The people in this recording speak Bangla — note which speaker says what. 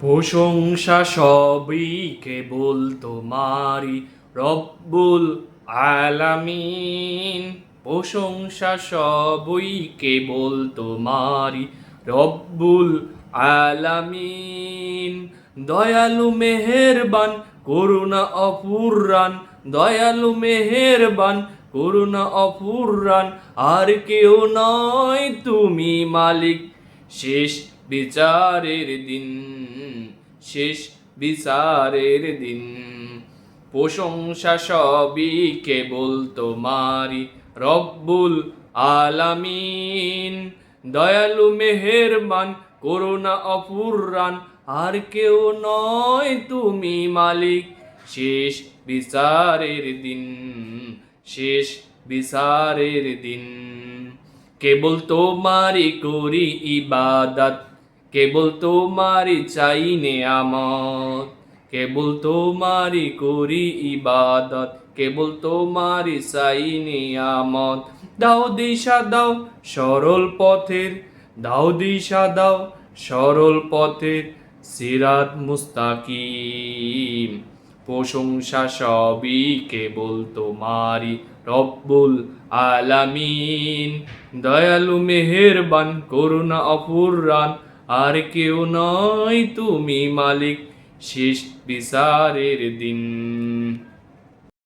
Speaker 1: প্রশংসা সবই কেবল তোমারই রব্বুল আলামিন। প্রশংসা সবই কেবল তোমারই রব্বুল আলামিন। দয়ালু মেহেরবান, করুণা অপুরান দয়ালু মেহেরবান, করুণা অপুরান আর কেউ নয় তুমি মালিক, শেষ বিচারের দিন, শেষ বিচারের দিন। প্রশংসা সবই কেবল তোমারি রব্বুল আলামিন। দয়ালু, মেহেরবান, করুণা অপুরান আর কেউ নয় তুমি মালিক। শেষ বিচারের দিন, শেষ বিচারের দিন। কেবল তোমারই করি ইবাদত কেবল তোমারই চাই নেয়ামত, কেবল তোমারই করি ইবাদত, কেবল তোমারই চাই নিয়ামত। দাও দিশা, দাও সরল পথের, দাও দিশা, দাও সরল পথের সিরাত মুস্তাকিম। প্রশংসা সবই কেবল তোমারই রব্বুল আলামিন। দয়ালু, মেহেরবান, করুণা অপুরান আর কেউ নয় তুমি মালিক শেষ বিচারের দিন।